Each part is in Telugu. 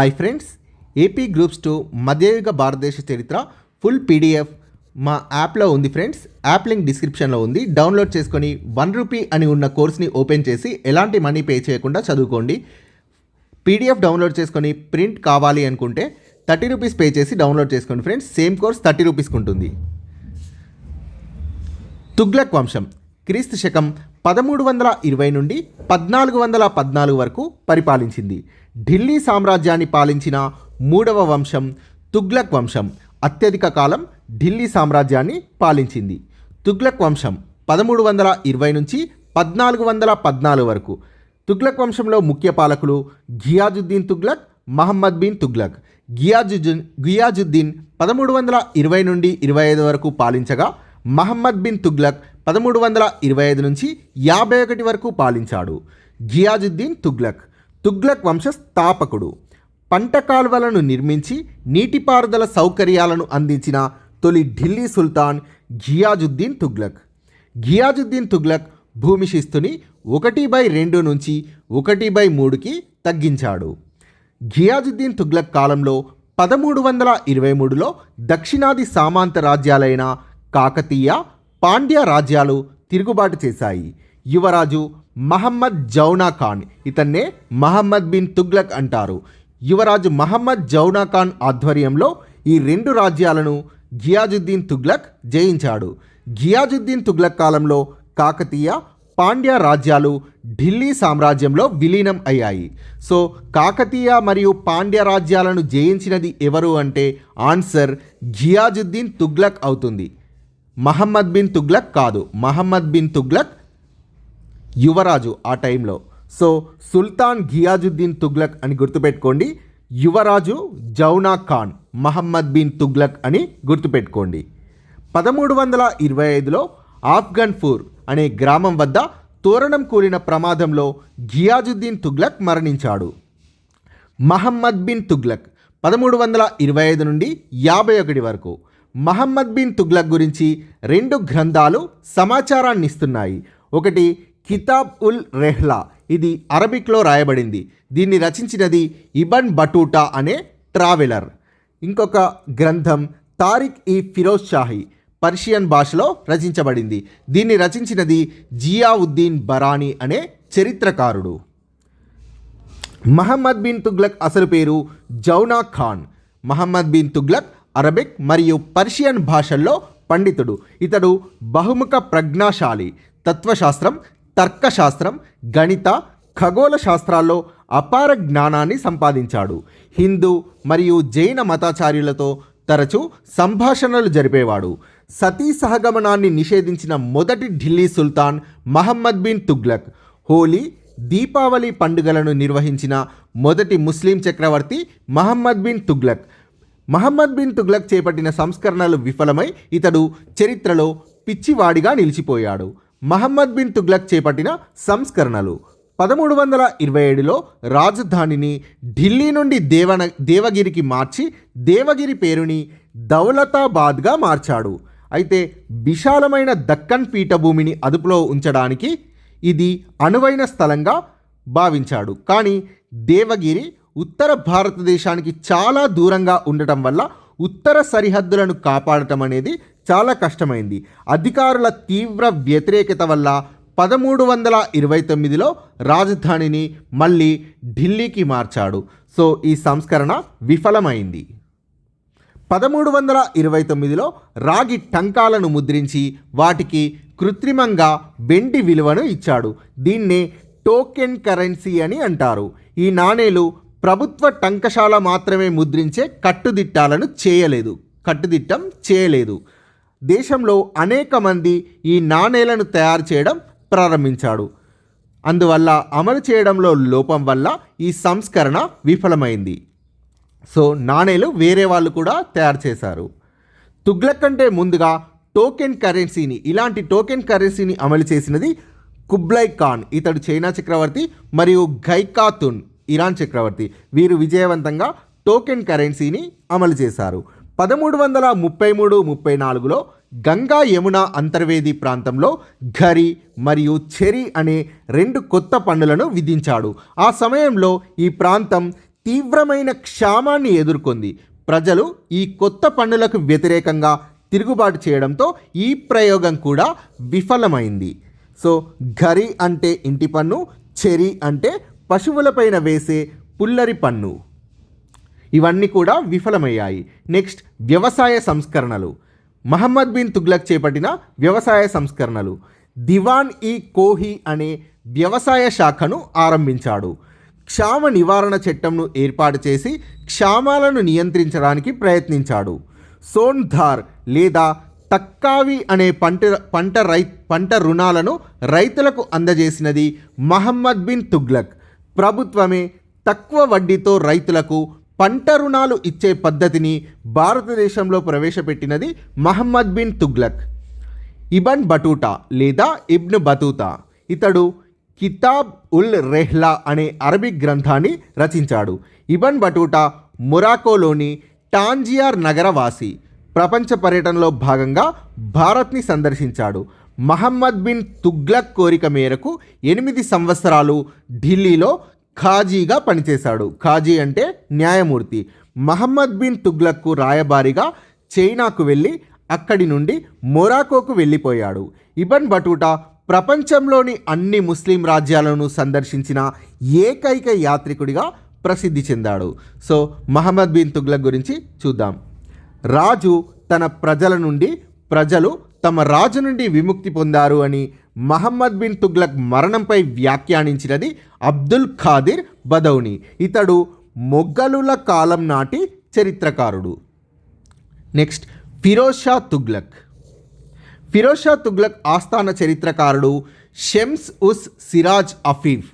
Hi friends AP groups two మధ్యయుగ భారతదేశ చరిత్ర ఫుల్ పీడిఎఫ్ మా యాప్లో ఉంది ఫ్రెండ్స్. యాప్ లింక్ డిస్క్రిప్షన్లో ఉంది. డౌన్లోడ్ చేసుకొని వన్ రూపీ అని ఉన్న కోర్స్ని ఓపెన్ చేసి ఎలాంటి మనీ పే చేయకుండా చదువుకోండి. పీడిఎఫ్ డౌన్లోడ్ చేసుకొని ప్రింట్ కావాలి అనుకుంటే థర్టీ రూపీస్ పే చేసి డౌన్లోడ్ చేసుకోండి ఫ్రెండ్స్. సేమ్ కోర్స్ థర్టీ రూపీస్కి ఉంటుంది. తుగ్లక్ వంశం క్రీస్తు శకం పదమూడు వందల ఇరవై నుండి పద్నాలుగు వందల పద్నాలుగు వరకు పరిపాలించింది. ఢిల్లీ సామ్రాజ్యాన్ని పాలించిన మూడవ వంశం తుగ్లక్ వంశం. అత్యధిక కాలం ఢిల్లీ సామ్రాజ్యాన్ని పాలించింది. తుగ్లక్ వంశం పదమూడు వందల ఇరవై నుంచి పద్నాలుగు వందల పద్నాలుగు వరకు. తుగ్లక్ వంశంలో ముఖ్య పాలకులు ఘియాజుద్దీన్ తుగ్లక్ మహమ్మద్ బిన్ తుగ్లక్. ఘియాజుద్దీన్ ఘియాజుద్దీన్ పదమూడు వందల ఇరవై నుండి ఇరవై ఐదు వరకు పాలించగా మహమ్మద్ బిన్ తుగ్లక్ పదమూడు వందల ఇరవై ఐదు నుంచి యాభై ఒకటి వరకు పాలించాడు. ఘియాజుద్దీన్ తుగ్లక్. తుగ్లక్ వంశ స్థాపకుడు పంట కాలువలను నిర్మించి నీటిపారుదల సౌకర్యాలను అందించిన తొలి ఢిల్లీ సుల్తాన్ ఘియాజుద్దీన్ తుగ్లక్. ఘియాజుద్దీన్ తుగ్లక్ భూమి శిస్తుని ఒకటి బై రెండు నుంచి ఒకటి బై మూడుకి తగ్గించాడు. ఘియాజుద్దీన్ తుగ్లక్ కాలంలో పదమూడు వందల ఇరవై మూడులో దక్షిణాది సామాంత రాజ్యాలైన కాకతీయ పాండ్య రాజ్యాలు తిరుగుబాటు చేశాయి. యువరాజు మహమ్మద్ జౌనా ఖాన్. ఇతన్నే మహమ్మద్ బిన్ తుగ్లక్ అంటారు. యువరాజు మహమ్మద్ జౌనా ఖాన్ ఆధ్వర్యంలో ఈ రెండు రాజ్యాలను ఘియాజుద్దీన్ తుగ్లక్ జయించాడు. ఘియాజుద్దీన్ తుగ్లక్ కాలంలో కాకతీయ పాండ్య రాజ్యాలు ఢిల్లీ సామ్రాజ్యంలో విలీనం అయ్యాయి. సో కాకతీయ మరియు పాండ్య రాజ్యాలను జయించినది ఎవరు అంటే ఆన్సర్ ఘియాజుద్దీన్ తుగ్లక్ అవుతుంది. మహమ్మద్ బిన్ తుగ్లక్ కాదు. మహమ్మద్ బిన్ తుగ్లక్ యువరాజు ఆ టైంలో. సో సుల్తాన్ ఘియాజుద్దీన్ తుగ్లక్ అని గుర్తుపెట్టుకోండి. యువరాజు జౌనా ఖాన్ మహమ్మద్ బిన్ తుగ్లక్ అని గుర్తుపెట్టుకోండి. పదమూడు వందల ఇరవై ఐదులో ఆఫ్ఘన్పూర్ అనే గ్రామం వద్ద తోరణం కూలిన ప్రమాదంలో ఘియాజుద్దీన్ తుగ్లక్ మరణించాడు. మహమ్మద్ బిన్ తుగ్లక్ పదమూడు వందల ఇరవై ఐదు నుండి యాభై ఒకటి వరకు. మహమ్మద్ బిన్ తుగ్లక్ గురించి రెండు గ్రంథాలు సమాచారాన్ని ఇస్తున్నాయి ఒకటి కితాబ్ ఉల్ రెహ్లా. ఇది అరబిక్లో రాయబడింది. దీన్ని రచించినది ఇబన్ బటూటా అనే ట్రావెలర్. ఇంకొక గ్రంథం తారిక్ ఈ ఫిరోజ్ షాహీ పర్షియన్ భాషలో రచించబడింది. దీన్ని రచించినది జియావుద్దీన్ బరానీ అనే చరిత్రకారుడు. మహమ్మద్ బిన్ తుగ్లక్ అసలు పేరు జౌనా ఖాన్. మహమ్మద్ బిన్ తుగ్లక్ అరబిక్ మరియు పర్షియన్ భాషల్లో పండితుడు. ఇతడు బహుముఖ ప్రజ్ఞాశాలి తత్వశాస్త్రం తర్కశాస్త్రం గణిత ఖగోళ శాస్త్రాల్లో అపార జ్ఞానాన్ని సంపాదించాడు. హిందూ మరియు జైన మతాచార్యులతో తరచూ సంభాషణలు జరిపేవాడు. సతీ సహగమనాన్ని నిషేధించిన మొదటి ఢిల్లీ సుల్తాన్ మహమ్మద్ బిన్ తుగ్లక్ హోలీ దీపావళి పండుగలను నిర్వహించిన మొదటి ముస్లిం చక్రవర్తి మహమ్మద్ బిన్ తుగ్లక్. మహమ్మద్ బిన్ తుగ్లక్ చేపట్టిన సంస్కరణలు విఫలమై ఇతడు చరిత్రలో పిచ్చివాడిగా నిలిచిపోయాడు. మహమ్మద్ బిన్ తుగ్లక్ చేపట్టిన సంస్కరణలు. పదమూడు వందల ఇరవై ఏడులో రాజధానిని ఢిల్లీ నుండి దేవన దేవగిరికి మార్చి దేవగిరి పేరుని దౌలతాబాద్గా మార్చాడు. అయితే విశాలమైన దక్కన్ పీఠభూమిని అదుపులో ఉంచడానికి ఇది అనువైన స్థలంగా భావించాడు. కానీ దేవగిరి ఉత్తర భారతదేశానికి చాలా దూరంగా ఉండటం వల్ల ఉత్తర సరిహద్దులను కాపాడటం అనేది చాలా కష్టమైంది. అధికారుల తీవ్ర వ్యతిరేకత వల్ల పదమూడు వందల ఇరవై తొమ్మిదిలో రాజధానిని మళ్ళీ ఢిల్లీకి మార్చాడు. సో ఈ సంస్కరణ విఫలమైంది. పదమూడు వందల ఇరవై తొమ్మిదిలో రాగి టంకాలను ముద్రించి వాటికి కృత్రిమంగా వెండి విలువను ఇచ్చాడు. దీన్నే టోకెన్ కరెన్సీ అని అంటారు. ఈ నాణేలు ప్రభుత్వ టంకశాల మాత్రమే ముద్రించే కట్టుదిట్టాలను చేయలేదు. కట్టుదిట్టం చేయలేదు. దేశంలో అనేక మంది ఈ నాణేలను తయారు చేయడం ప్రారంభించాడు. అందువల్ల అమలు చేయడంలో లోపం వల్ల ఈ సంస్కరణ విఫలమైంది. సో నాణేలు వేరే వాళ్ళు కూడా తయారు చేశారు. తుగ్లక్ కంటే ముందుగా టోకెన్ కరెన్సీని ఇలాంటి టోకెన్ కరెన్సీని అమలు చేసినది కుబ్లై ఖాన్ ఇతడు చైనా చక్రవర్తి మరియు గైకాతున్ ఇరాన్ చక్రవర్తి. వీరు విజయవంతంగా టోకెన్ కరెన్సీని అమలు చేశారు. పదమూడు వందల ముప్పై మూడు ముప్పై నాలుగులో గంగా యమున అంతర్వేది ప్రాంతంలో ఘరి మరియు చెరి అనే రెండు కొత్త పన్నులను విధించాడు. ఆ సమయంలో ఈ ప్రాంతం తీవ్రమైన క్షామాన్ని ఎదుర్కొంది. ప్రజలు ఈ కొత్త పన్నులకు వ్యతిరేకంగా తిరుగుబాటు చేయడంతో ఈ ప్రయోగం కూడా విఫలమైంది. సో ఘరి అంటే ఇంటి పన్ను చెరి అంటే పశువులపైన వేసే పుల్లరి పన్ను. ఇవన్నీ కూడా విఫలమయ్యాయి. నెక్స్ట్ వ్యవసాయ సంస్కరణలు. మహమ్మద్ బిన్ తుగ్లక్ చేపట్టిన వ్యవసాయ సంస్కరణలు. దివాన్ ఈ కోహి అనే వ్యవసాయ శాఖను ఆరంభించాడు. క్షామ నివారణ చట్టంను ఏర్పాటు చేసి క్షామాలను నియంత్రించడానికి ప్రయత్నించాడు. సోన్ధార్ లేదా తక్కావి అనే పంట పంట రై పంట రుణాలను రైతులకు అందజేసినది మహమ్మద్ బిన్ తుగ్లక్. ప్రభుత్వమే తక్కువ వడ్డీతో రైతులకు పంట రుణాలు ఇచ్చే పద్ధతిని భారతదేశంలో ప్రవేశపెట్టినది మహమ్మద్ బిన్ తుగ్లక్. ఇబన్ బటూటా లేదా ఇబ్న్ బతూతా. ఇతడు కితాబ్ ఉల్ రెహ్లా అనే అరబిక్ గ్రంథాన్ని రచించాడు. ఇబన్ బటూటా మొరాకోలోని టాంజియార్ నగరవాసి. ప్రపంచ పర్యటనలో భాగంగా భారత్ని సందర్శించాడు. మహమ్మద్ బిన్ తుగ్లక్ కోరిక మేరకు ఎనిమిది సంవత్సరాలు ఢిల్లీలో ఖాజీగా పనిచేశాడు. ఖాజీ అంటే న్యాయమూర్తి. మహమ్మద్ బిన్ తుగ్లక్కు రాయబారిగా చైనాకు వెళ్ళి అక్కడి నుండి మొరాకోకు వెళ్ళిపోయాడు. ఇబన్ బటూటా ప్రపంచంలోని అన్ని ముస్లిం రాజ్యాలను సందర్శించిన ఏకైక యాత్రికుడిగా ప్రసిద్ధి చెందాడు. సో మహమ్మద్ బిన్ తుగ్లక్ గురించి చూద్దాం. రాజు తన ప్రజల నుండి ప్రజలు తమ రాజు నుండి విముక్తి పొందారు అని మహమ్మద్ బిన్ తుగ్లక్ మరణంపై వ్యాఖ్యానించినది అబ్దుల్ ఖాదిర్ బదౌని. ఇతడు మొగ్గలుల కాలం నాటి చరిత్రకారుడు. నెక్స్ట్ ఫిరోజ్ షా తుగ్లక్. ఫిరోజ్ షా తుగ్లక్ ఆస్థాన చరిత్రకారుడు షెమ్స్ ఉస్ సిరాజ్ అఫీఫ్.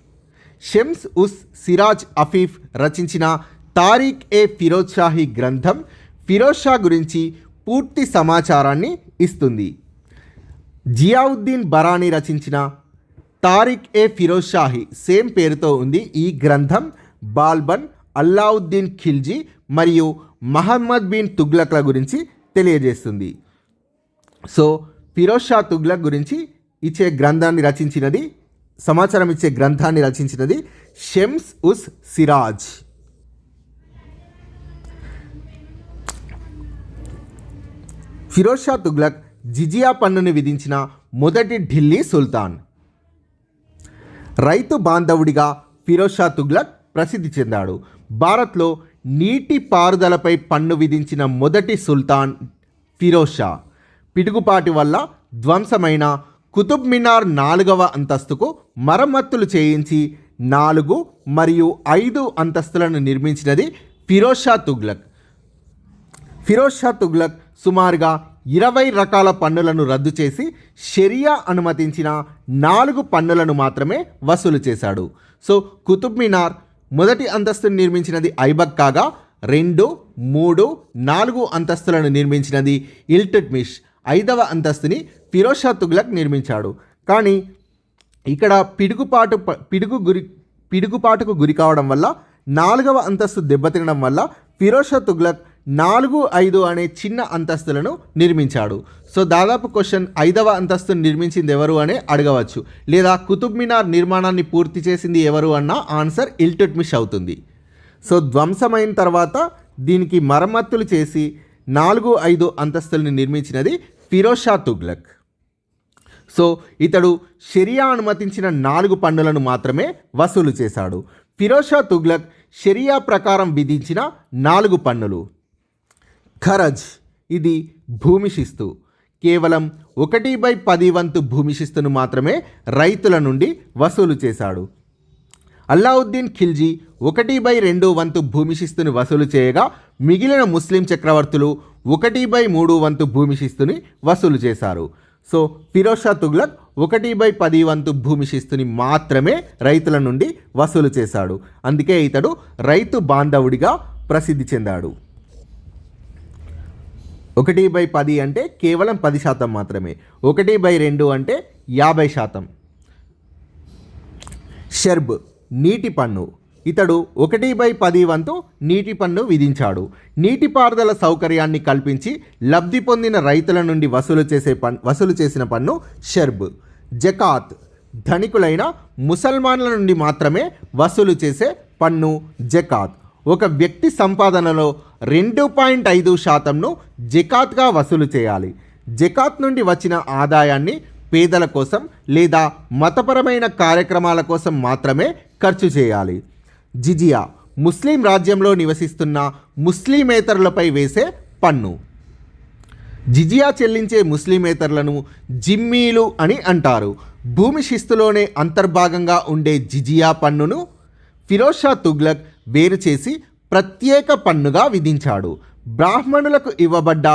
షెమ్స్ ఉస్ సిరాజ్ అఫీఫ్ రచించిన తారీఖ్ ఏ ఫిరోజ్ షాహీ గ్రంథం ఫిరోజ్ షా గురించి పూర్తి సమాచారాన్ని ఇస్తుంది. జియావుద్దీన్ బరానీ రచించిన తారిక్ ఏ ఫిరోజ్ షాహీ సేమ్ పేరుతో ఉంది ఈ గ్రంథం. బాల్బన్ అల్లావుద్దీన్ ఖిల్జీ మరియు మహమ్మద్ బిన్ తుగ్లక్ల గురించి తెలియజేస్తుంది. సో ఫిరోజ్ షా తుగ్లక్ గురించి ఇచ్చే గ్రంథాన్ని రచించినది సమాచారం ఇచ్చే గ్రంథాన్ని రచించినది షెమ్స్ ఉస్ సిరాజ్. ఫిరోజ్ షా తుగ్లక్ జిజియా పన్నును విధించిన మొదటి ఢిల్లీ సుల్తాన్. రైతు బాంధవుడిగా ఫిరోజ్ షా తుగ్లక్ ప్రసిద్ధి చెందాడు. భారత్లో నీటి పారుదలపై పన్ను విధించిన మొదటి సుల్తాన్ ఫిరోజ్. షా పిడుగుపాటి వల్ల ధ్వంసమైన కుతుబ్ మినార్ నాలుగవ అంతస్తుకు మరమ్మతులు చేయించి నాలుగు మరియు ఐదు అంతస్తులను నిర్మించినది ఫిరోజ్ షా తుగ్లక్. ఫిరోజ్ షా తుగ్లక్ సుమారుగా ఇరవై రకాల పన్నులను రద్దు చేసి షెరియా అనుమతించిన నాలుగు పన్నులను మాత్రమే వసూలు చేశాడు. సో కుతుబ్ మినార్ మొదటి అంతస్తును నిర్మించినది ఐబక్ కాగా రెండు మూడు నాలుగు అంతస్తులను నిర్మించినది ఇల్టుట్మిష్ ఐదవ అంతస్తుని ఫిరోజ్ షా తుగ్లక్ నిర్మించాడు. కానీ ఇక్కడ పిడుగుపాటు పిడుగు గురి పిడుగుపాటుకు గురి కావడం వల్ల నాలుగవ అంతస్తు దెబ్బతినడం వల్ల ఫిరోజ్ షా తుగ్లక్ నాలుగు ఐదు అనే చిన్న అంతస్తులను నిర్మించాడు. సో దాదాపు క్వశ్చన్ ఐదవ అంతస్తును నిర్మించింది ఎవరు అని అడగవచ్చు. లేదా కుతుబ్ మినార్ నిర్మాణాన్ని పూర్తి చేసింది ఎవరు అన్న ఆన్సర్ ఇల్టుట్మిష్ అవుతుంది. సో ధ్వంసమైన తర్వాత దీనికి మరమ్మతులు చేసి నాలుగు ఐదు అంతస్తులను నిర్మించినది ఫిరోజ్ షా తుగ్లక్. సో ఇతడు షరియా అనుమతించిన నాలుగు పన్నులను మాత్రమే వసూలు చేశాడు. ఫిరోజ్ షా తుగ్లక్ షరియా ప్రకారం విధించిన నాలుగు పన్నులు. ఖరజ్. ఇది భూమి శిస్తు. కేవలం ఒకటి బై పది వంతు భూమి శిస్తును మాత్రమే రైతుల నుండి వసూలు చేశాడు. అల్లావుద్దీన్ ఖిల్జీ ఒకటి బై రెండు వంతు భూమి శిస్తుని వసూలు చేయగా మిగిలిన ముస్లిం చక్రవర్తులు ఒకటి బై మూడు వంతు భూమి శిస్తుని వసూలు చేశారు. సో ఫిరోజ్ షా తుగ్లక్ ఒకటి బై పది వంతు భూమి శిస్తుని మాత్రమే రైతుల నుండి వసూలు చేశాడు. అందుకే ఇతడు రైతు బాంధవుడిగా ప్రసిద్ధి చెందాడు. ఒకటి బై పది అంటే కేవలం పది శాతం మాత్రమే. ఒకటి బై రెండు అంటే యాభై శాతం. షెర్బ్ నీటి పన్ను. ఇతడు ఒకటి బై పది వంతు నీటి పన్ను విధించాడు. నీటిపారుదల సౌకర్యాన్ని కల్పించి లబ్ధి పొందిన రైతుల నుండి వసూలు చేసే పన్ వసూలు చేసిన పన్ను షెర్బ్. జకాత్ ధనికులైన ముసల్మాన్ల నుండి మాత్రమే వసూలు చేసే పన్ను జకాత్. ఒక వ్యక్తి సంపాదనలో రెండు పాయింట్ ఐదు శాతంను జకాత్గా వసూలు చేయాలి. జకాత్ నుండి వచ్చిన ఆదాయాన్ని పేదల కోసం లేదా మతపరమైన కార్యక్రమాల కోసం మాత్రమే ఖర్చు చేయాలి. జిజియా ముస్లిం రాజ్యంలో నివసిస్తున్న ముస్లిమేతరులపై వేసే పన్ను. జిజియా చెల్లించే ముస్లిమేతరులను జిమ్మీలు అని అంటారు. భూమి శిస్తులోనే అంతర్భాగంగా ఉండే జిజియా పన్నును ఫిరోజ్ షా తుగ్లక్ వేరు చేసి ప్రత్యేక పన్నుగా విధించాడు. బ్రాహ్మణులకు ఇవ్వబడ్డ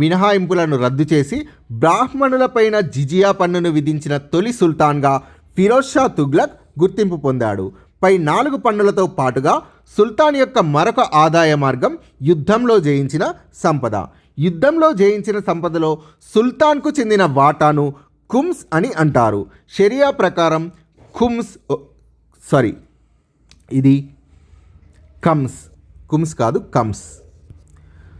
మినహాయింపులను రద్దు చేసి బ్రాహ్మణులపైన జిజియా పన్నును విధించిన తొలి సుల్తాన్గా ఫిరోజ్ షా తుగ్లక్ గుర్తింపు పొందాడు. పై నాలుగు పన్నులతో పాటుగా సుల్తాన్ యొక్క మరొక ఆదాయ మార్గం యుద్ధంలో జయించిన సంపద. యుద్ధంలో జయించిన సంపదలో సుల్తాన్కు చెందిన వాటాను కుమ్స్ అని అంటారు. షరియా ప్రకారం ఖుమ్స్ సారీ ఇది కమ్స్. కుమ్స్ కాదు కమ్స్.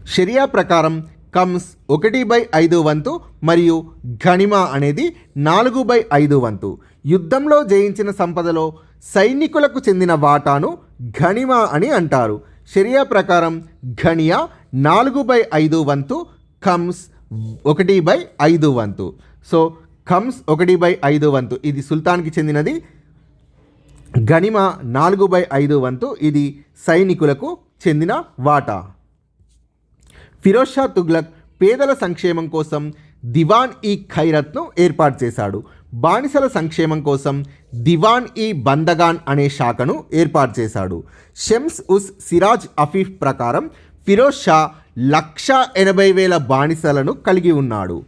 షరియా ప్రకారం కమ్స్ ఒకటి బై ఐదు వంతు మరియు ఘనిమా అనేది నాలుగు బై ఐదు వంతు. యుద్ధంలో జయించిన సంపదలో సైనికులకు చెందిన వాటాను ఘనిమా అని అంటారు. షరియా ప్రకారం ఘనియా నాలుగు బై ఐదు వంతు కమ్స్ ఒకటి బై ఐదు వంతు. సో కమ్స్ ఒకటి బై ఐదు వంతు. ఇది సుల్తాన్కి చెందినది గనిమ నాలుగు బై ఐదు వంతు ఇది సైనికులకు చెందిన వాటా. ఫిరోజ్ షా తుగ్లక్ పేదల సంక్షేమం కోసం దివాన్ ఈ ఖైరత్ను ఏర్పాటు చేశాడు. బానిసల సంక్షేమం కోసం దివాన్ ఈ బందగాన్ అనే శాఖను ఏర్పాటు చేశాడు. షెమ్స్ ఉస్ సిరాజ్ అఫీఫ్ ప్రకారం ఫిరోజ్ షా లక్ష ఎనభై వేల బానిసలను కలిగి ఉన్నాడు.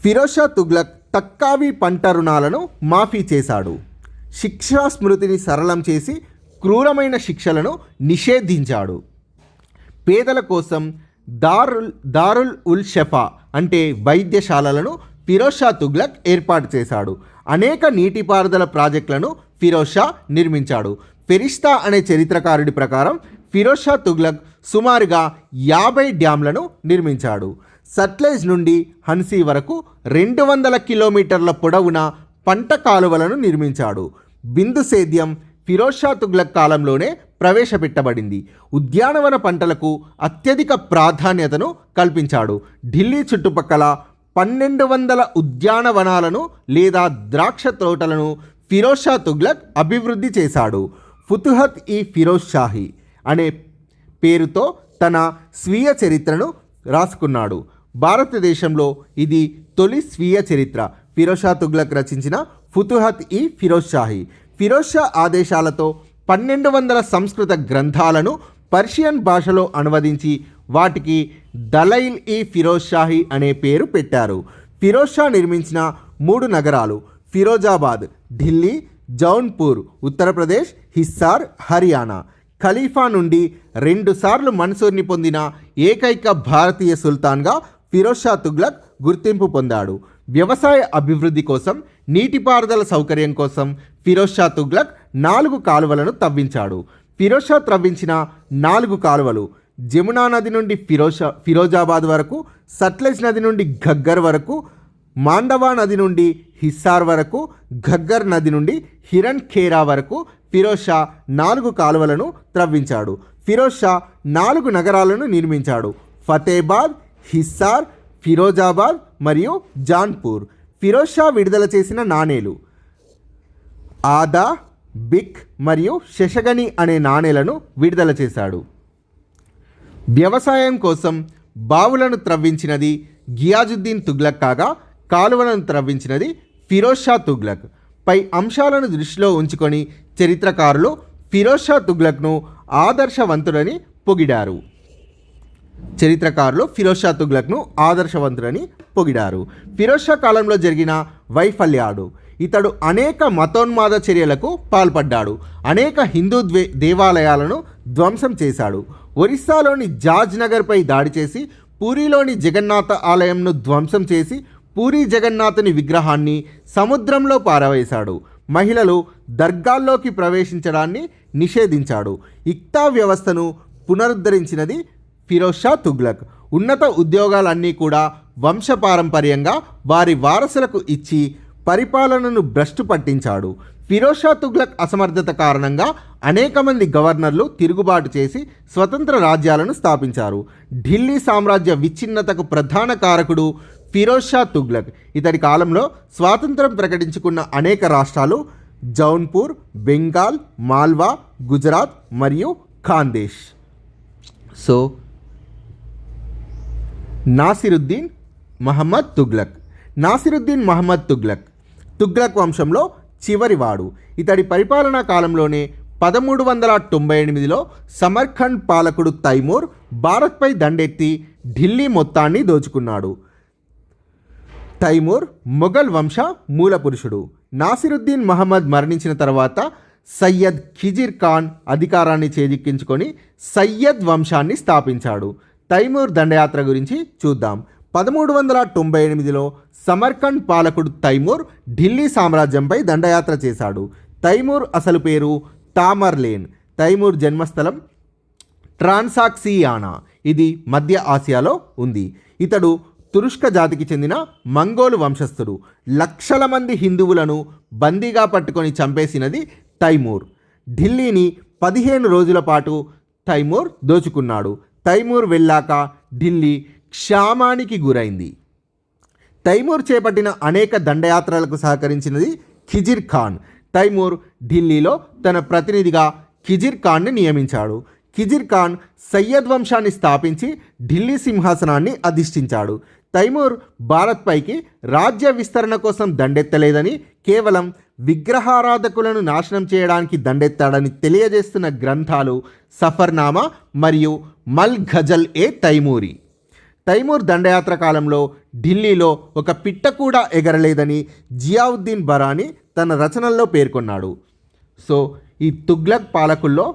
ఫిరోజ్ షా తుగ్లక్ తక్కావి పంట రుణాలను మాఫీ చేశాడు. శిక్షా స్మృతిని సరళం చేసి క్రూరమైన శిక్షలను నిషేధించాడు. పేదల కోసం దారుల్ దారుల్ ఉల్ షఫా అంటే వైద్యశాలలను ఫిరోజ్ షా తుగ్లక్ ఏర్పాటు చేశాడు. అనేక నీటిపారుదల ప్రాజెక్టులను ఫిరోజ్ షా నిర్మించాడు. ఫెరిస్తా అనే చరిత్రకారుడి ప్రకారం ఫిరోజ్ షా తుగ్లక్ సుమారుగా యాభై డ్యాంలను నిర్మించాడు. సట్లెజ్ నుండి హన్సీ వరకు రెండు వందల కిలోమీటర్ల పొడవున పంట కాలువలను నిర్మించాడు. బిందు సేద్యం ఫిరోజ్ షా తుగ్లక్ కాలంలోనే ప్రవేశపెట్టబడింది. ఉద్యానవన పంటలకు అత్యధిక ప్రాధాన్యతను కల్పించాడు. ఢిల్లీ చుట్టుపక్కల పన్నెండు వందల ఉద్యానవనాలను లేదా ద్రాక్ష తోటలను ఫిరోజ్ షా తుగ్లక్ అభివృద్ధి చేశాడు. ఫుతుహత్ ఈ ఫిరోజ్షాహి అనే పేరుతో తన స్వీయ చరిత్రను రాసుకున్నాడు. భారతదేశంలో ఇది తొలి స్వీయ చరిత్ర. ఫిరోజ్ షా తుగ్లక్ రచించిన ఫుతుహత్ ఈ ఫిరోజ్ షాహీ. ఫిరోజ్ షా ఆదేశాలతో పన్నెండు వందల సంస్కృత గ్రంథాలను పర్షియన్ భాషలో అనువదించి వాటికి దలైల్ ఈ ఫిరోజ్ షాహీ అనే పేరు పెట్టారు. ఫిరోజ్ షా నిర్మించిన మూడు నగరాలు ఫిరోజాబాద్ ఢిల్లీ జౌన్పూర్ ఉత్తరప్రదేశ్ హిస్సార్ హర్యానా. ఖలీఫా నుండి రెండుసార్లు మన్సూర్ని పొందిన ఏకైక భారతీయ సుల్తాన్గా ఫిరోజ్ షా తుగ్లక్ గుర్తింపు పొందాడు. వ్యవసాయ అభివృద్ధి కోసం నీటిపారుదల సౌకర్యం కోసం ఫిరోజ్ షా తుగ్లక్ నాలుగు కాలువలను తవ్వించాడు. ఫిరోజ్ షా త్రవ్వించిన నాలుగు కాలువలు జమునా నది నుండి ఫిరోజా ఫిరోజాబాద్ వరకు సట్లెజ్ నది నుండి ఘగ్గర్ వరకు మాండవా నది నుండి హిస్సార్ వరకు ఘగ్గర్ నది నుండి హిరణ్ ఖేరా వరకు ఫిరోజ్ షా నాలుగు కాలువలను త్రవ్వించాడు ఫిరోజ్ షా నాలుగు నగరాలను నిర్మించాడు. ఫతేబాద్ హిస్సార్ ఫిరోజాబాద్ మరియు జాన్పూర్. ఫిరోజ్ షా విడుదల చేసిన నాణేలు. ఆదా బిక్ మరియు శశగని అనే నాణేలను విడుదల చేశాడు. వ్యవసాయం కోసం బావులను త్రవ్వించినది గియాజుద్దీన్ తుగ్లక్ కాగా కాలువలను త్రవ్వించినది ఫిరోజ్ షా తుగ్లక్. పై అంశాలను దృష్టిలో ఉంచుకొని చరిత్రకారులు ఫిరోజ్ షా తుగ్లక్ను ఆదర్శవంతుడని పొగిడారు. చరిత్రకారులు ఫిరోజ్ షా తుగ్లక్ను ఆదర్శవంతుడని పొగిడారు. ఫిరోజ్ షా కాలంలో జరిగిన వైఫల్యాడు ఇతడు అనేక మతోన్మాద చర్యలకు పాల్పడ్డాడు. అనేక హిందూ ద్వే దేవాలయాలను ధ్వంసం చేశాడు. ఒరిస్సాలోని జాజ్ నగర్పై దాడి చేసి పూరిలోని జగన్నాథ ఆలయంను ధ్వంసం చేసి పూరి జగన్నాథుని విగ్రహాన్ని సముద్రంలో పారవేశాడు. మహిళలు దర్గాల్లోకి ప్రవేశించడాన్ని నిషేధించాడు. ఇక్తా వ్యవస్థను పునరుద్ధరించినది ఫిరోజ్ షా తుగ్లక్. ఉన్నత ఉద్యోగాలన్నీ కూడా వంశపారంపర్యంగా వారి వారసులకు ఇచ్చి పరిపాలనను భ్రష్టు పట్టించాడు. ఫిరోజ్ షా తుగ్లక్ అసమర్థత కారణంగా అనేక మంది గవర్నర్లు తిరుగుబాటు చేసి స్వతంత్ర రాజ్యాలను స్థాపించారు. ఢిల్లీ సామ్రాజ్య విచ్ఛిన్నతకు ప్రధాన కారకుడు ఫిరోజ్ షా తుగ్లక్. ఇతడి కాలంలో స్వాతంత్రం ప్రకటించుకున్న అనేక రాష్ట్రాలు జౌన్పూర్ బెంగాల్ మాల్వా గుజరాత్ మరియు ఖాందేశ్ సో నాసిరుద్దీన్ మహమ్మద్ తుగ్లక్. నాసిరుద్దీన్ మహమ్మద్ తుగ్లక్. తుగ్లక్ వంశంలో చివరివాడు. ఇతడి పరిపాలనా కాలంలోనే పదమూడు వందల తొంభై ఎనిమిదిలో సమర్ఖండ్ పాలకుడు తైమూర్ భారత్పై దండెత్తి ఢిల్లీ మొత్తాన్ని దోచుకున్నాడు. తైమూర్ మొఘల్ వంశ మూల పురుషుడు నాసిరుద్దీన్ మహమ్మద్ మరణించిన తర్వాత సయ్యద్ ఖిజిర్ ఖాన్ అధికారాన్ని చేజిక్కించుకొని సయ్యద్ వంశాన్ని స్థాపించాడు. తైమూర్ దండయాత్ర గురించి చూద్దాం. పదమూడు వందల తొంభై ఎనిమిదిలో సమర్కండ్ పాలకుడు తైమూర్ ఢిల్లీ సామ్రాజ్యంపై దండయాత్ర చేశాడు. తైమూర్ అసలు పేరు తామర్లేన్ తైమూర్ జన్మస్థలం ట్రాన్సాక్సియానా. ఇది మధ్య ఆసియాలో ఉంది. ఇతడు తురుష్క జాతికి చెందిన మంగోలు వంశస్థుడు. లక్షల మంది హిందువులను బందీగా పట్టుకొని చంపేసినది తైమూర్. ఢిల్లీని పదిహేను రోజుల పాటు తైమూర్ దోచుకున్నాడు. తైమూర్ వెళ్ళాక ఢిల్లీ క్షామానికి గురైంది. తైమూర్ చేపట్టిన అనేక దండయాత్రలకు సహకరించినది ఖిజిర్ ఖాన్. తైమూర్ ఢిల్లీలో తన ప్రతినిధిగా ఖిజిర్ ఖాన్ని నియమించాడు. ఖిజిర్ ఖాన్ సయ్యద్ వంశాన్ని స్థాపించి ఢిల్లీ సింహాసనాన్ని అధిష్ఠించాడు. తైమూర్ భారత్పైకి రాజ్య విస్తరణ కోసం దండెత్తలేదని కేవలం విగ్రహారాధకులను నాశనం చేయడానికి దండెత్తాడని తెలియజేస్తున్న గ్రంథాలు సఫర్నామా మరియు మల్ ఘజల్ ఏ తైమూరి. తైమూర్ దండయాత్ర కాలంలో ఢిల్లీలో ఒక పిట్ట కూడా ఎగరలేదని జియావుద్దీన్ బరాని తన రచనల్లో పేర్కొన్నాడు. సో ఈ తుగ్లక్ పాలకుల్లో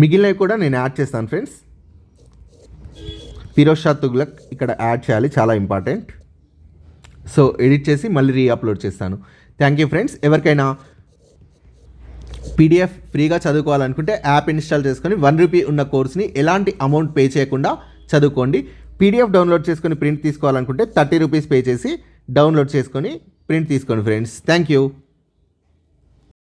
మిగిలినవి కూడా నేను యాడ్ చేస్తాను ఫ్రెండ్స్. ఫిరోజ్ షా తుగ్లక్ ఇక్కడ యాడ్ చేయాలి చాలా ఇంపార్టెంట్. సో ఎడిట్ చేసి మళ్ళీ రీ అప్లోడ్ చేస్తాను. Thank you friends. ఎవరికైనా పీడిఎఫ్ ఫ్రీగా చదువుకోవాలనుకుంటే యాప్ ఇన్స్టాల్ చేసుకొని వన్ రూపీ ఉన్న కోర్స్ని ఎలాంటి అమౌంట్ పే చేయకుండా చదువుకోండి. పీడిఎఫ్ డౌన్లోడ్ చేసుకొని ప్రింట్ తీసుకోవాలనుకుంటే థర్టీ రూపీస్ పే చేసి డౌన్లోడ్ చేసుకొని ప్రింట్ తీసుకోండి ఫ్రెండ్స్. Thank you.